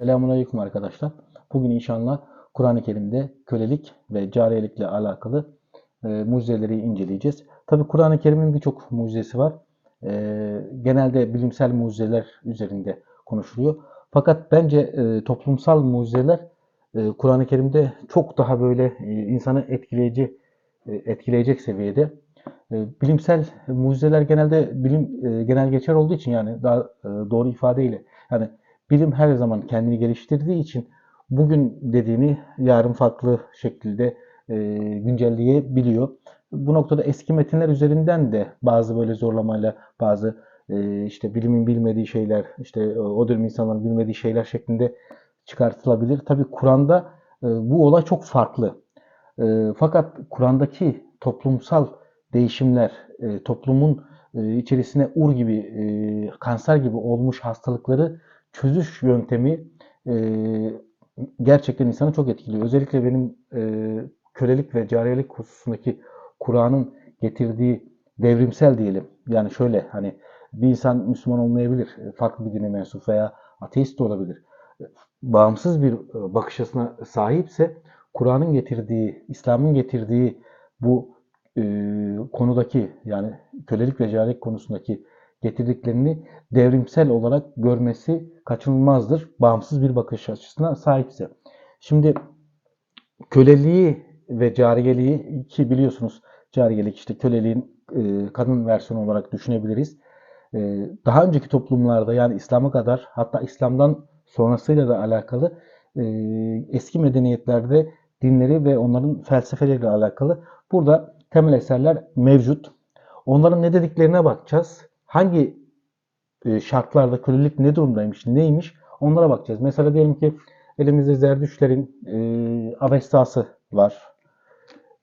Selamünaleyküm arkadaşlar. Bugün inşallah Kur'an-ı Kerim'de kölelik ve cariyelikle alakalı e, mucizeleri inceleyeceğiz. Tabi Kur'an-ı Kerim'in birçok mucizesi var. E, genelde bilimsel mucizeler üzerinde konuşuluyor. Fakat bence e, toplumsal mucizeler e, Kur'an-ı Kerim'de çok daha böyle e, insanı etkileyici e, etkileyecek seviyede. E, bilimsel mucizeler genelde bilim e, genel geçer olduğu için yani daha e, doğru ifadeyle yani bilim her zaman kendini geliştirdiği için bugün dediğini yarın farklı şekilde e, güncelleyebiliyor. Bu noktada eski metinler üzerinden de bazı böyle zorlamayla bazı e, işte bilimin bilmediği şeyler, işte o dönem insanların bilmediği şeyler şeklinde çıkartılabilir. Tabi Kur'an'da e, bu olay çok farklı. E, fakat Kur'an'daki toplumsal değişimler, e, toplumun e, içerisine ur gibi, e, kanser gibi olmuş hastalıkları çözüş yöntemi e, gerçekten insanı çok etkiliyor. Özellikle benim e, kölelik ve cariyelik hususundaki Kur'an'ın getirdiği devrimsel diyelim. Yani şöyle hani bir insan Müslüman olmayabilir, farklı bir dine mensup veya ateist de olabilir. Bağımsız bir bakış açısına sahipse Kur'an'ın getirdiği, İslam'ın getirdiği bu e, konudaki yani kölelik ve cariyelik konusundaki getirdiklerini devrimsel olarak görmesi kaçınılmazdır. Bağımsız bir bakış açısına sahipse. Şimdi köleliği ve cariyeliği ki biliyorsunuz cariyelik işte köleliğin e, kadın versiyonu olarak düşünebiliriz. E, daha önceki toplumlarda yani İslam'a kadar hatta İslam'dan sonrasıyla da alakalı e, eski medeniyetlerde dinleri ve onların felsefeleriyle alakalı burada temel eserler mevcut. Onların ne dediklerine bakacağız hangi e, şartlarda kölelik ne durumdaymış, neymiş onlara bakacağız. Mesela diyelim ki elimizde Zerdüşlerin e, Avestası var.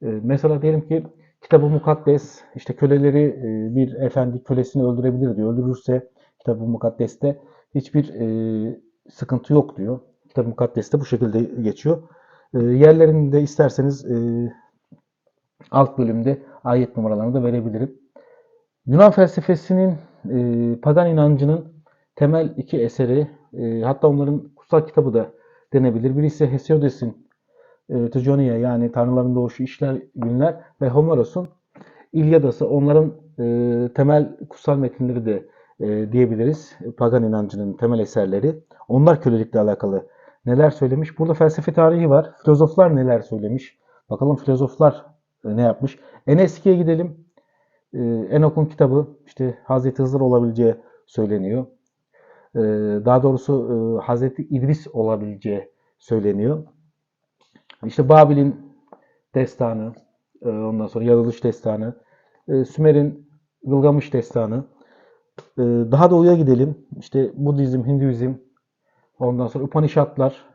E, mesela diyelim ki kitabı mukaddes, işte köleleri e, bir efendi kölesini öldürebilir diyor. Öldürürse kitabı mukaddeste hiçbir e, sıkıntı yok diyor. Kitabı mukaddeste bu şekilde geçiyor. E, yerlerini isterseniz e, alt bölümde ayet numaralarını da verebilirim. Yunan felsefesinin, e, pagan inancının temel iki eseri, e, hatta onların kutsal kitabı da denebilir. Birisi Hesiodos'un e, Teogonia yani Tanrıların Doğuşu İşler Günler ve Homeros'un İlyadası onların e, temel kutsal metinleri de e, diyebiliriz. Pagan inancının temel eserleri. Onlar kölelikle alakalı neler söylemiş? Burada felsefe tarihi var. Filozoflar neler söylemiş? Bakalım filozoflar e, ne yapmış? En eskiye gidelim. Ee, Enok'un kitabı işte Hazreti Hızır olabileceği söyleniyor. Ee, daha doğrusu e, Hazreti İdris olabileceği söyleniyor. İşte Babil'in destanı, e, ondan sonra Yaratılış destanı, e, Sümer'in Gılgamış destanı. Daha doğuya gidelim. İşte Budizm, Hinduizm, ondan sonra Upanishadlar,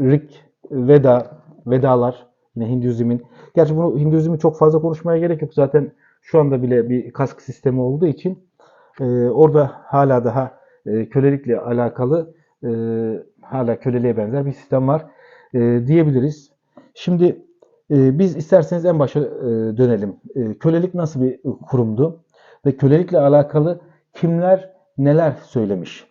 Rik, Veda, Vedalar, yine Hinduizmin. Gerçi bunu Hinduizmi çok fazla konuşmaya gerek yok. Zaten şu anda bile bir kask sistemi olduğu için e, orada hala daha e, kölelikle alakalı e, hala köleliğe benzer bir sistem var e, diyebiliriz. Şimdi e, biz isterseniz en başa e, dönelim. E, kölelik nasıl bir kurumdu ve kölelikle alakalı kimler neler söylemiş?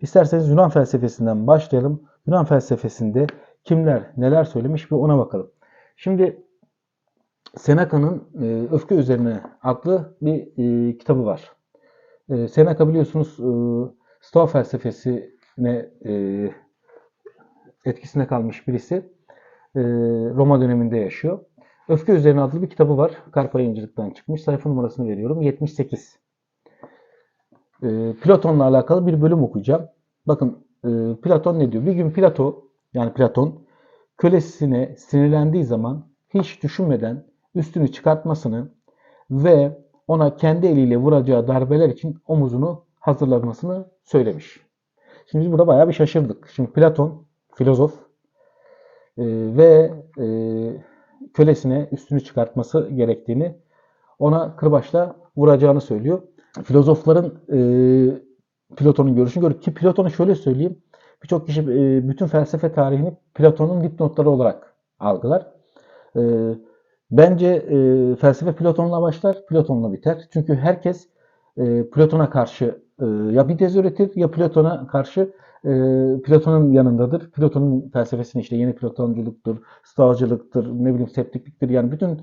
İsterseniz Yunan felsefesinden başlayalım. Yunan felsefesinde kimler neler söylemiş ve ona bakalım. Şimdi Seneca'nın e, Öfke Üzerine adlı bir e, kitabı var. E, Seneca biliyorsunuz e, Stoa felsefesine e, etkisine kalmış birisi. E, Roma döneminde yaşıyor. Öfke Üzerine adlı bir kitabı var. Karpa Yayıncılık'tan çıkmış. Sayfa numarasını veriyorum. 78. E, Platon'la alakalı bir bölüm okuyacağım. Bakın e, Platon ne diyor? Bir gün Plato yani Platon kölesine sinirlendiği zaman hiç düşünmeden üstünü çıkartmasını ve ona kendi eliyle vuracağı darbeler için omuzunu hazırlamasını söylemiş. Şimdi biz burada bayağı bir şaşırdık. Şimdi Platon, filozof e, ve e, kölesine üstünü çıkartması gerektiğini ona kırbaçla vuracağını söylüyor. Filozofların e, Platon'un görüşünü görüyor ki Platon'u şöyle söyleyeyim. Birçok kişi e, bütün felsefe tarihini Platon'un dipnotları olarak algılar. E, Bence e, felsefe Platon'la başlar, Platon'la biter. Çünkü herkes Platon'a karşı ya bir tez üretir ya Platon'a karşı Platon'un yanındadır. Platon'un felsefesini işte yeni Platonculuktur, Stoacılıktır, ne bileyim septikliktir yani bütün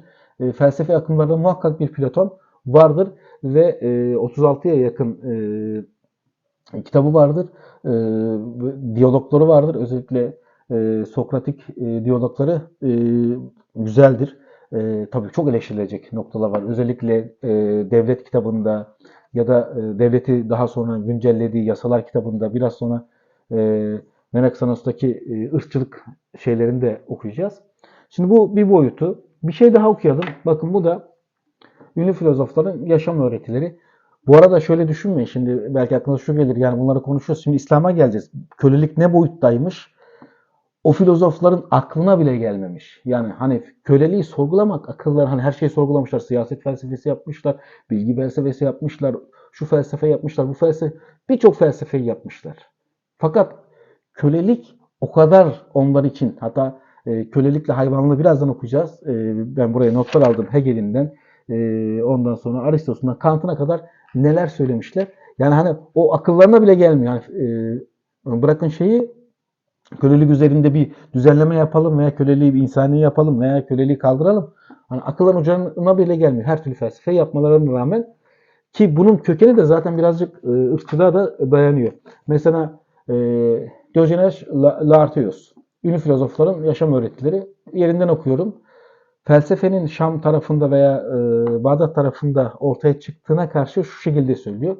felsefe akımlarında muhakkak bir Platon vardır ve e, 36'ya yakın e, kitabı vardır. E, diyalogları vardır. Özellikle e, Sokratik e, diyalogları e, güzeldir. E, tabii çok eleştirilecek noktalar var. Özellikle e, devlet kitabında ya da e, devleti daha sonra güncellediği yasalar kitabında biraz sonra e, Menexenos'taki e, ırkçılık şeylerini de okuyacağız. Şimdi bu bir boyutu. Bir şey daha okuyalım. Bakın bu da ünlü filozofların yaşam öğretileri. Bu arada şöyle düşünmeyin. Şimdi belki aklınıza şu gelir. Yani bunları konuşuyoruz. Şimdi İslam'a geleceğiz. Kölelik ne boyuttaymış? O filozofların aklına bile gelmemiş. Yani hani köleliği sorgulamak akıllar hani her şeyi sorgulamışlar. Siyaset felsefesi yapmışlar, bilgi felsefesi yapmışlar, şu felsefe yapmışlar, bu felsefe birçok felsefeyi yapmışlar. Fakat kölelik o kadar onlar için hatta e, kölelikle hayvanlığı birazdan okuyacağız. E, ben buraya notlar aldım Hegel'inden. E, ondan sonra Aristotle'dan Kant'ına kadar neler söylemişler. Yani hani o akıllarına bile gelmiyor. Yani, e, bırakın şeyi kölelik üzerinde bir düzenleme yapalım veya köleliği bir insani yapalım veya köleliği kaldıralım. Hani akılların ucuna bile gelmiyor. Her türlü felsefe yapmalarına rağmen ki bunun kökeni de zaten birazcık e, ırkçılığa da dayanıyor. Mesela e, Diogenes Laertius, ünlü filozofların yaşam öğretileri yerinden okuyorum. Felsefenin Şam tarafında veya e, Bağdat tarafında ortaya çıktığına karşı şu şekilde söylüyor.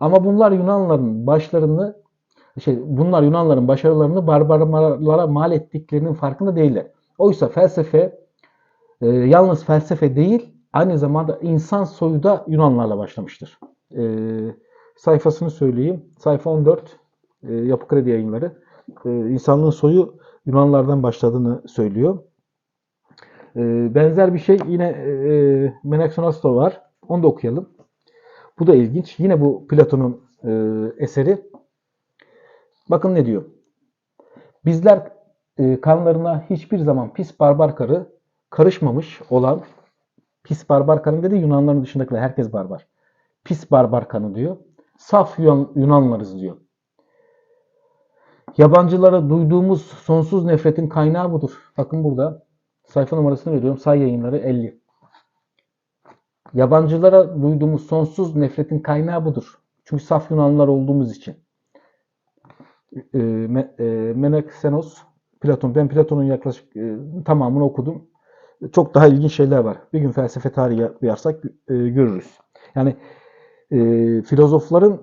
Ama bunlar Yunanların başlarını şey, bunlar Yunanların başarılarını barbarlara mal ettiklerinin farkında değiller. Oysa felsefe e, yalnız felsefe değil, aynı zamanda insan soyu da Yunanlarla başlamıştır. E, sayfasını söyleyeyim. Sayfa 14, e, Yapı Kredi yayınları. E, insanlığın soyu Yunanlardan başladığını söylüyor. E, benzer bir şey yine e, Menexenas'ta var. Onu da okuyalım. Bu da ilginç. Yine bu Platon'un e, eseri. Bakın ne diyor. Bizler e, kanlarına hiçbir zaman pis barbar karı karışmamış olan pis barbar kanı dedi Yunanların dışındakiler herkes barbar. Pis barbar kanı diyor. Saf Yunan, Yunanlarız diyor. Yabancılara duyduğumuz sonsuz nefretin kaynağı budur. Bakın burada sayfa numarasını veriyorum. Say yayınları 50. Yabancılara duyduğumuz sonsuz nefretin kaynağı budur. Çünkü saf Yunanlılar olduğumuz için. E, e, Menexenos, Platon. Ben Platon'un yaklaşık e, tamamını okudum. Çok daha ilginç şeyler var. Bir gün felsefe tarihi duyarsak görürüz. Yani filozofların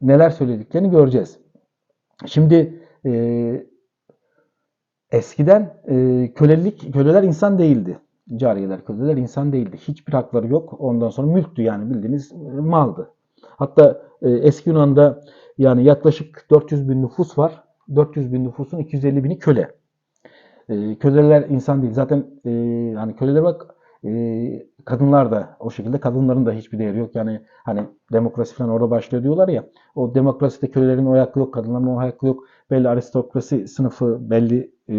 neler söylediklerini göreceğiz. Şimdi eskiden kölelik köleler insan değildi. Cariyeler, köleler insan değildi. Hiçbir hakları yok. Ondan sonra mülktü yani bildiğiniz maldı. Hatta eski Yunan'da yani yaklaşık 400 bin nüfus var. 400 bin nüfusun 250 bini köle. E, köleler insan değil. Zaten e, hani köleler bak e, kadınlar da o şekilde. Kadınların da hiçbir değeri yok. Yani hani demokrasi falan orada başlıyor diyorlar ya. O demokraside kölelerin o hakkı yok. Kadınların o hakkı yok. Belli aristokrasi sınıfı, belli e,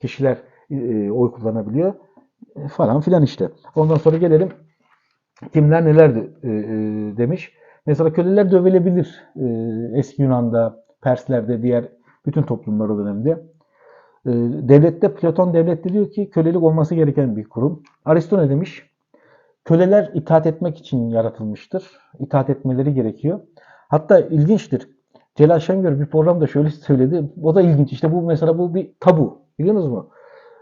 kişiler e, oy kullanabiliyor. E, falan filan işte. Ondan sonra gelelim kimler nelerdi e, e, demiş. Mesela köleler dövülebilir e, eski Yunan'da, Perslerde, diğer bütün toplumlar o dönemde. E, devlette, Platon devlette diyor ki kölelik olması gereken bir kurum. Aristo ne demiş? Köleler itaat etmek için yaratılmıştır. İtaat etmeleri gerekiyor. Hatta ilginçtir. Celal Şengör bir programda şöyle söyledi. O da ilginç. İşte bu mesela bu bir tabu. Biliyor musunuz mu?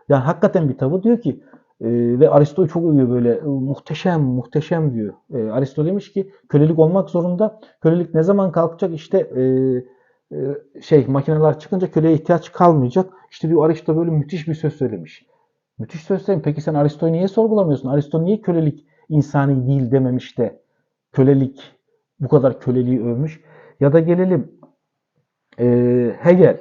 Yani hakikaten bir tabu. Diyor ki e, ve Aristo çok övüyor böyle e, muhteşem muhteşem diyor. E, Aristo demiş ki kölelik olmak zorunda. Kölelik ne zaman kalkacak? İşte e, şey makineler çıkınca köleye ihtiyaç kalmayacak. İşte diyor Aristo böyle müthiş bir söz söylemiş. Müthiş söz söylemiş. Peki sen Aristo'yu niye sorgulamıyorsun? Aristo niye kölelik insani değil dememiş de kölelik bu kadar köleliği övmüş? Ya da gelelim e, Hegel.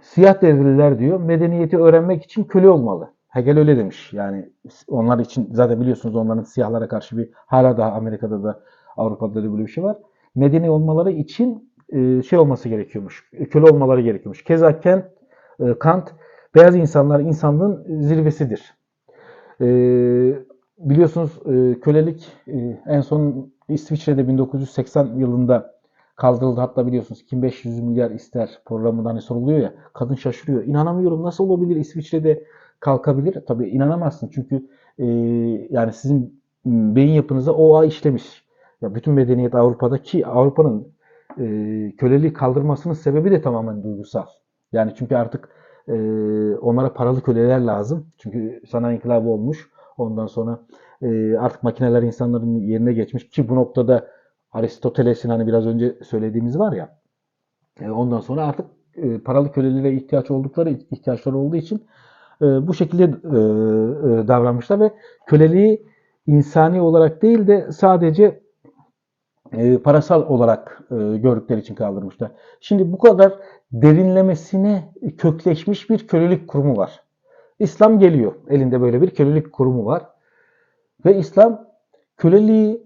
Siyah devrililer diyor medeniyeti öğrenmek için köle olmalı. Hegel öyle demiş. Yani onlar için zaten biliyorsunuz onların siyahlara karşı bir hala daha Amerika'da da Avrupa'da da böyle bir şey var. Medeni olmaları için şey olması gerekiyormuş. Köle olmaları gerekiyormuş. Keza Kant, e, Kant beyaz insanlar insanlığın zirvesidir. E, biliyorsunuz kölelik en son İsviçre'de 1980 yılında kaldırıldı. Hatta biliyorsunuz kim 500 milyar ister programında hani soruluyor ya. Kadın şaşırıyor. İnanamıyorum nasıl olabilir İsviçre'de kalkabilir? Tabii inanamazsın çünkü e, yani sizin beyin yapınıza o ağ işlemiş. Ya bütün medeniyet Avrupa'da ki Avrupa'nın e, köleliği kaldırmasının sebebi de tamamen duygusal. Yani çünkü artık e, onlara paralı köleler lazım. Çünkü sanayi inkılabı olmuş. Ondan sonra e, artık makineler insanların yerine geçmiş ki bu noktada Aristoteles'in hani biraz önce söylediğimiz var ya e, ondan sonra artık e, paralı kölelere ihtiyaç oldukları ihtiyaçları olduğu için e, bu şekilde e, e, davranmışlar ve köleliği insani olarak değil de sadece e, parasal olarak e, gördükleri için kaldırmışlar. Şimdi bu kadar derinlemesine kökleşmiş bir kölelik kurumu var. İslam geliyor. Elinde böyle bir kölelik kurumu var. Ve İslam köleliği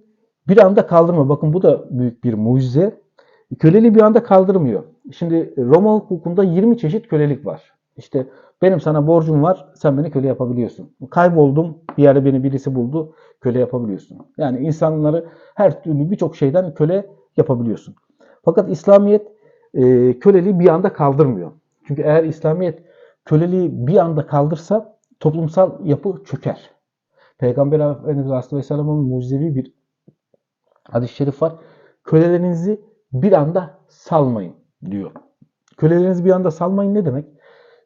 bir anda kaldırmıyor. Bakın bu da büyük bir mucize. Köleliği bir anda kaldırmıyor. Şimdi Roma hukukunda 20 çeşit kölelik var. İşte benim sana borcum var, sen beni köle yapabiliyorsun. Kayboldum, bir yerde beni birisi buldu, köle yapabiliyorsun. Yani insanları her türlü birçok şeyden köle yapabiliyorsun. Fakat İslamiyet e, köleliği bir anda kaldırmıyor. Çünkü eğer İslamiyet köleliği bir anda kaldırsa toplumsal yapı çöker. Peygamber Efendimiz Aleyhisselam'ın mucizevi bir hadis-i şerif var. Kölelerinizi bir anda salmayın diyor. Kölelerinizi bir anda salmayın ne demek?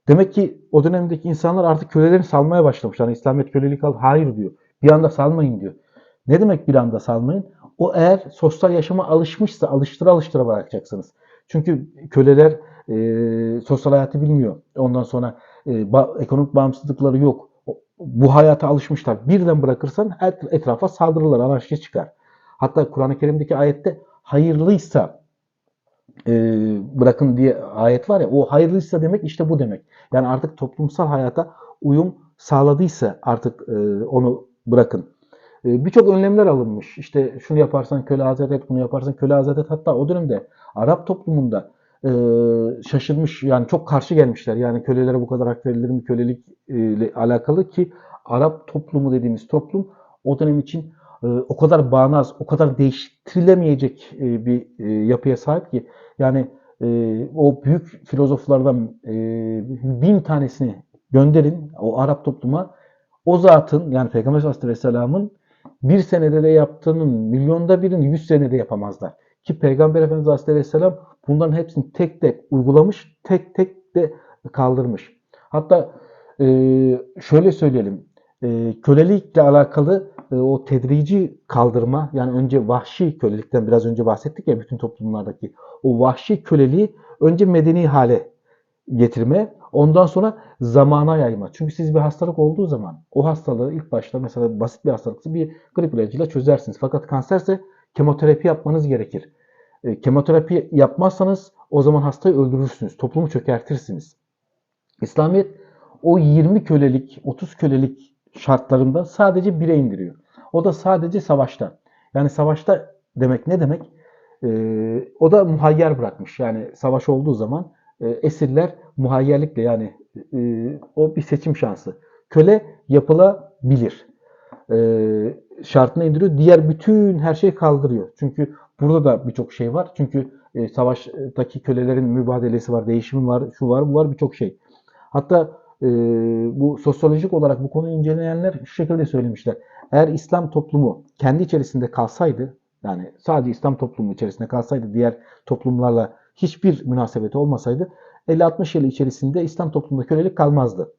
Demek ki o dönemdeki insanlar artık kölelerini salmaya başlamış. Yani İslamiyet kölelik al. Hayır diyor. Bir anda salmayın diyor. Ne demek bir anda salmayın? O eğer sosyal yaşama alışmışsa alıştıra alıştıra bırakacaksınız. Çünkü köleler e, sosyal hayatı bilmiyor. Ondan sonra e, ba- ekonomik bağımsızlıkları yok. Bu hayata alışmışlar. Birden bırakırsan et- etrafa saldırırlar, anarşi çıkar. Hatta Kur'an-ı Kerim'deki ayette hayırlıysa e, bırakın diye ayet var ya o hayırlıysa demek işte bu demek. Yani artık toplumsal hayata uyum sağladıysa artık e, onu bırakın. E, Birçok önlemler alınmış. İşte şunu yaparsan köle azat et, bunu yaparsan köle azat et. Hatta o dönemde Arap toplumunda e, şaşırmış yani çok karşı gelmişler. Yani kölelere bu kadar hak verilir mi kölelik e, ile alakalı ki Arap toplumu dediğimiz toplum o dönem için o kadar bağnaz, o kadar değiştirilemeyecek e, bir e, yapıya sahip ki yani e, o büyük filozoflardan bin tanesini gönderin o Arap topluma o zatın yani Peygamber Aleyhisselam'ın bir senede de yaptığının milyonda birini yüz senede yapamazlar. Ki Peygamber Efendimiz Aleyhisselam bunların hepsini tek tek uygulamış, tek tek de kaldırmış. Hatta şöyle söyleyelim, kölelikle alakalı e, o tedrici kaldırma, yani önce vahşi kölelikten biraz önce bahsettik ya bütün toplumlardaki o vahşi köleliği önce medeni hale getirme, ondan sonra zamana yayma. Çünkü siz bir hastalık olduğu zaman o hastalığı ilk başta mesela basit bir hastalıksa bir grip ilacıyla çözersiniz. Fakat kanserse kemoterapi yapmanız gerekir. E, kemoterapi yapmazsanız o zaman hastayı öldürürsünüz. Toplumu çökertirsiniz. İslamiyet o 20 kölelik, 30 kölelik şartlarında sadece bire indiriyor. O da sadece savaşta. Yani savaşta demek ne demek? Ee, o da muhayyer bırakmış. Yani savaş olduğu zaman e, esirler muhayyerlikle yani e, o bir seçim şansı. Köle yapılabilir. E, şartını indiriyor. Diğer bütün her şeyi kaldırıyor. Çünkü burada da birçok şey var. Çünkü e, savaştaki kölelerin mübadelesi var, değişimi var, şu var, bu var birçok şey. Hatta e, bu sosyolojik olarak bu konuyu inceleyenler şu şekilde söylemişler. Eğer İslam toplumu kendi içerisinde kalsaydı, yani sadece İslam toplumu içerisinde kalsaydı, diğer toplumlarla hiçbir münasebeti olmasaydı, 50-60 yıl içerisinde İslam toplumunda kölelik kalmazdı.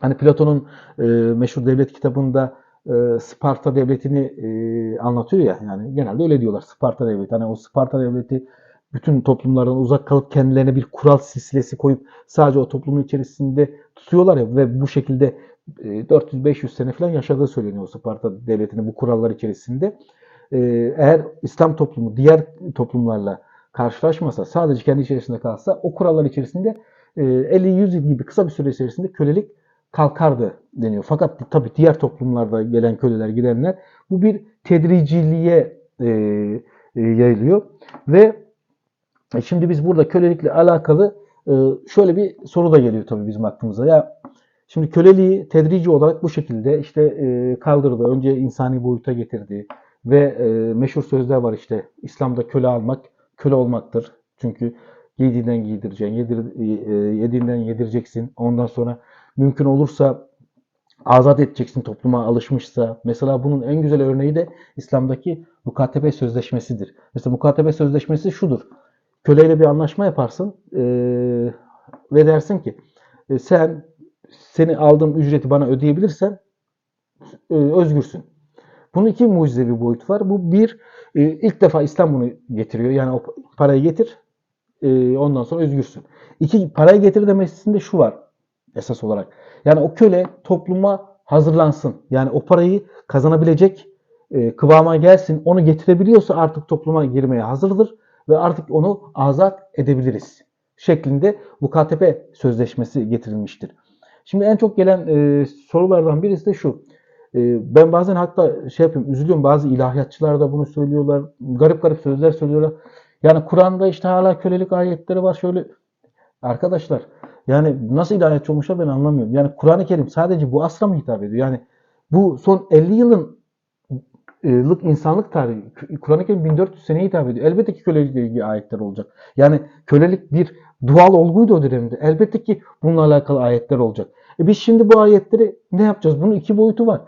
Hani Platon'un e, meşhur devlet kitabında e, Sparta devletini e, anlatıyor ya, yani genelde öyle diyorlar Sparta devleti. Hani o Sparta devleti bütün toplumlardan uzak kalıp kendilerine bir kural silsilesi koyup sadece o toplumun içerisinde tutuyorlar ya ve bu şekilde 400-500 sene falan yaşadığı söyleniyor Sparta devletinin bu kurallar içerisinde. E, Eğer İslam toplumu diğer toplumlarla karşılaşmasa, sadece kendi içerisinde kalsa o kurallar içerisinde e, 50-100 yıl gibi kısa bir süre içerisinde kölelik kalkardı deniyor. Fakat tabii diğer toplumlarda gelen köleler, gidenler bu bir tedriciliğe e, e, yayılıyor ve e, Şimdi biz burada kölelikle alakalı e, şöyle bir soru da geliyor tabii bizim aklımıza. Ya şimdi köleliği tedrici olarak bu şekilde işte e, kaldırdı. Önce insani boyuta getirdi. ve e, meşhur sözler var işte İslam'da köle almak köle olmaktır. Çünkü giydiğinden giydireceksin, yedir, e, yediğinden yedireceksin. Ondan sonra mümkün olursa azat edeceksin topluma alışmışsa. Mesela bunun en güzel örneği de İslam'daki mukatebe sözleşmesidir. Mesela mukatebe sözleşmesi şudur. Köleyle bir anlaşma yaparsın e, ve dersin ki e, sen seni aldığım ücreti bana ödeyebilirsen e, özgürsün. Bunun iki mucizevi boyut var. Bu bir, e, ilk defa İslam bunu getiriyor. Yani o parayı getir, e, ondan sonra özgürsün. İki, parayı getir demesinde şu var esas olarak. Yani o köle topluma hazırlansın. Yani o parayı kazanabilecek e, kıvama gelsin. Onu getirebiliyorsa artık topluma girmeye hazırdır ve artık onu azat edebiliriz şeklinde mukatepe sözleşmesi getirilmiştir. Şimdi en çok gelen e, sorulardan birisi de şu. E, ben bazen hatta şey yapıyorum, üzülüyorum. Bazı ilahiyatçılar da bunu söylüyorlar. Garip garip sözler söylüyorlar. Yani Kur'an'da işte hala kölelik ayetleri var. Şöyle arkadaşlar yani nasıl ilahiyatçı olmuşlar ben anlamıyorum. Yani Kur'an-ı Kerim sadece bu asra mı hitap ediyor? Yani bu son 50 yılın lık insanlık tarihi. Kur'an-ı Kerim 1400 seneye hitap ediyor. Elbette ki kölelikle ilgili ayetler olacak. Yani kölelik bir doğal olguydu o dönemde. Elbette ki bununla alakalı ayetler olacak. E biz şimdi bu ayetleri ne yapacağız? Bunun iki boyutu var.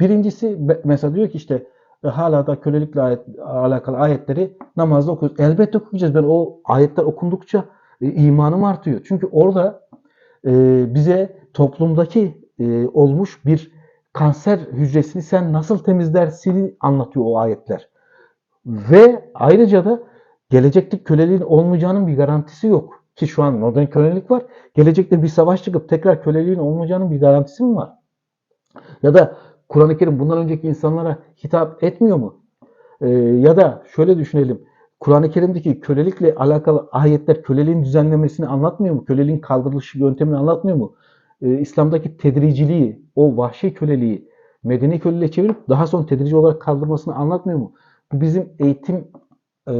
Birincisi mesela diyor ki işte e, hala da kölelikle ayet, alakalı ayetleri namazda okuyoruz. Elbette okuyacağız. Ben o ayetler okundukça e, imanım artıyor. Çünkü orada e, bize toplumdaki olmuş bir kanser hücresini sen nasıl temizlersin anlatıyor o ayetler. Ve ayrıca da gelecekteki köleliğin olmayacağının bir garantisi yok. Ki şu an modern kölelik var. Gelecekte bir savaş çıkıp tekrar köleliğin olmayacağının bir garantisi mi var? Ya da Kur'an-ı Kerim bundan önceki insanlara hitap etmiyor mu? Ee, ya da şöyle düşünelim. Kur'an-ı Kerim'deki kölelikle alakalı ayetler köleliğin düzenlemesini anlatmıyor mu? Köleliğin kaldırılışı yöntemini anlatmıyor mu? Ee, İslam'daki tedriciliği, o vahşi köleliği medeni köleliğe çevirip daha sonra tedrici olarak kaldırmasını anlatmıyor mu? Bu bizim eğitim e,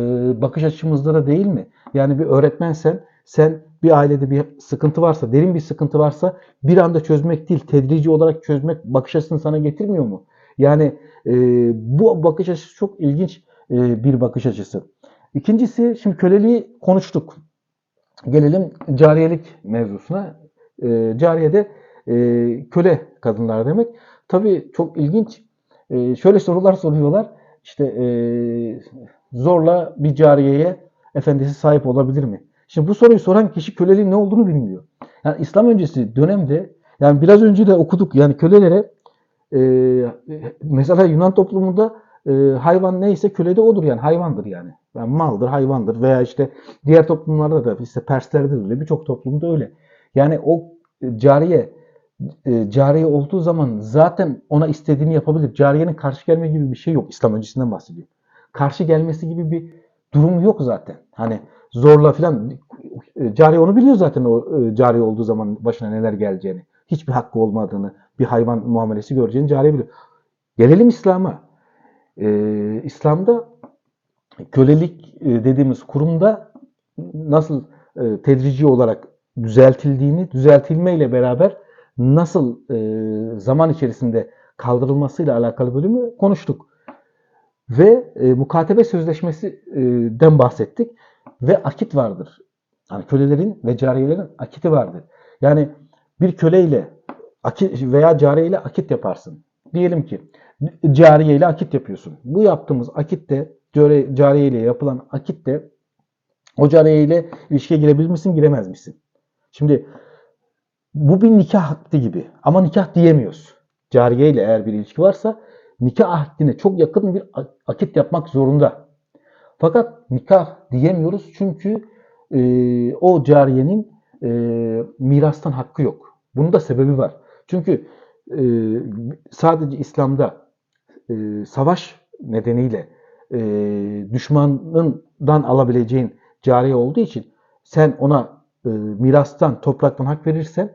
bakış açımızda da değil mi? Yani bir öğretmensen sen bir ailede bir sıkıntı varsa, derin bir sıkıntı varsa bir anda çözmek değil, tedrici olarak çözmek bakış açısını sana getirmiyor mu? Yani e, bu bakış açısı çok ilginç e, bir bakış açısı. İkincisi, şimdi köleliği konuştuk. Gelelim cariyelik mevzusuna. E, cariyede e, köle kadınlar demek. Tabii çok ilginç. E, şöyle sorular soruyorlar. İşte e, zorla bir cariyeye efendisi sahip olabilir mi? Şimdi bu soruyu soran kişi köleliğin ne olduğunu bilmiyor. Yani İslam öncesi dönemde yani biraz önce de okuduk yani kölelere e, mesela Yunan toplumunda e, hayvan neyse köle de odur yani hayvandır yani. yani. Maldır, hayvandır veya işte diğer toplumlarda da işte Perslerde de birçok toplumda öyle. Yani o cariye e, cariye olduğu zaman zaten ona istediğini yapabilir. Cariyenin karşı gelme gibi bir şey yok. İslam öncesinden bahsediyor. Karşı gelmesi gibi bir durum yok zaten. Hani zorla filan e, cariye onu biliyor zaten o e, cariye olduğu zaman başına neler geleceğini. Hiçbir hakkı olmadığını, bir hayvan muamelesi göreceğini cariye biliyor. Gelelim İslam'a. Ee, İslam'da kölelik e, dediğimiz kurumda nasıl e, tedrici olarak düzeltildiğini, düzeltilmeyle beraber nasıl e, zaman içerisinde kaldırılmasıyla alakalı bölümü konuştuk. Ve e, mukatebe sözleşmesinden bahsettik. Ve akit vardır. Yani kölelerin ve cariyelerin akiti vardır. Yani bir köleyle akit veya cariye ile akit yaparsın. Diyelim ki cariye ile akit yapıyorsun. Bu yaptığımız akitte cariye ile yapılan akitte o cariye ile ilişkiye girebilir misin, giremez misin? Şimdi bu bir nikah akdi gibi ama nikah diyemiyoruz. Cariye ile eğer bir ilişki varsa nikah ahdine çok yakın bir akit yapmak zorunda. Fakat nikah diyemiyoruz çünkü e, o cariyenin e, mirastan hakkı yok. Bunun da sebebi var. Çünkü e, sadece İslam'da e, savaş nedeniyle e, düşmanından alabileceğin cariye olduğu için sen ona e, mirastan, topraktan hak verirsen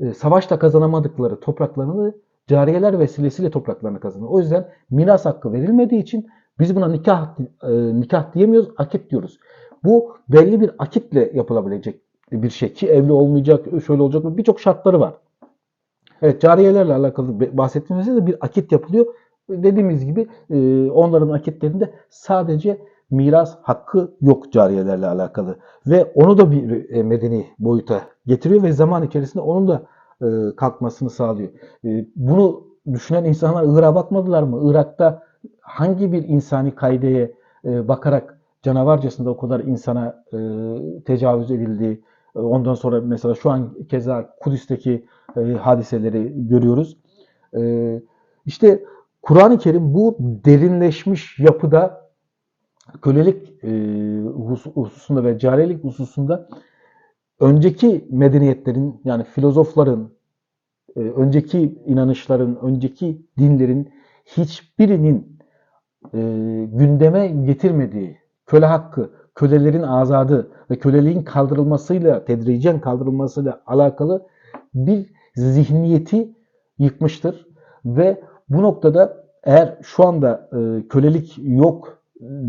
e, savaşta kazanamadıkları topraklarını cariyeler vesilesiyle topraklarını kazanır. O yüzden miras hakkı verilmediği için biz buna nikah e, nikah diyemiyoruz, akit diyoruz. Bu belli bir akitle yapılabilecek bir şey ki evli olmayacak, şöyle olacak birçok şartları var. Evet cariyelerle alakalı bahsettiğimizde de bir akit yapılıyor. dediğimiz gibi e, onların akitlerinde sadece miras hakkı yok cariyelerle alakalı. Ve onu da bir e, medeni boyuta getiriyor ve zaman içerisinde onun da e, kalkmasını sağlıyor. E, bunu düşünen insanlar Irak'a bakmadılar mı? Irak'ta hangi bir insani kaideye bakarak canavarcasında o kadar insana tecavüz edildi. E, Ondan sonra mesela şu an keza Kudüs'teki hadiseleri görüyoruz. İşte Kur'an-ı Kerim bu derinleşmiş yapıda kölelik e, hus- hususunda ve cariyelik hususunda önceki medeniyetlerin yani filozofların, e, önceki inanışların, önceki dinlerin hiçbirinin e, gündeme getirmediği köle hakkı, kölelerin azadı ve köleliğin kaldırılmasıyla, tedricen kaldırılmasıyla alakalı bir zihniyeti yıkmıştır. Ve bu noktada eğer şu anda e, kölelik yok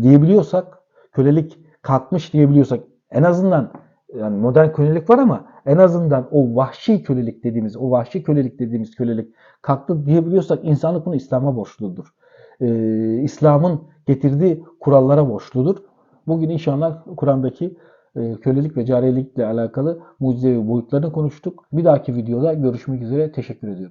diyebiliyorsak, kölelik kalkmış diyebiliyorsak en azından yani modern kölelik var ama en azından o vahşi kölelik dediğimiz, o vahşi kölelik dediğimiz kölelik kalktı diyebiliyorsak insanlık bunu İslam'a borçludur. Ee, İslam'ın getirdiği kurallara borçludur. Bugün inşallah Kur'an'daki e, kölelik ve cariyelikle alakalı mucizevi boyutlarını konuştuk. Bir dahaki videoda görüşmek üzere. Teşekkür ediyorum.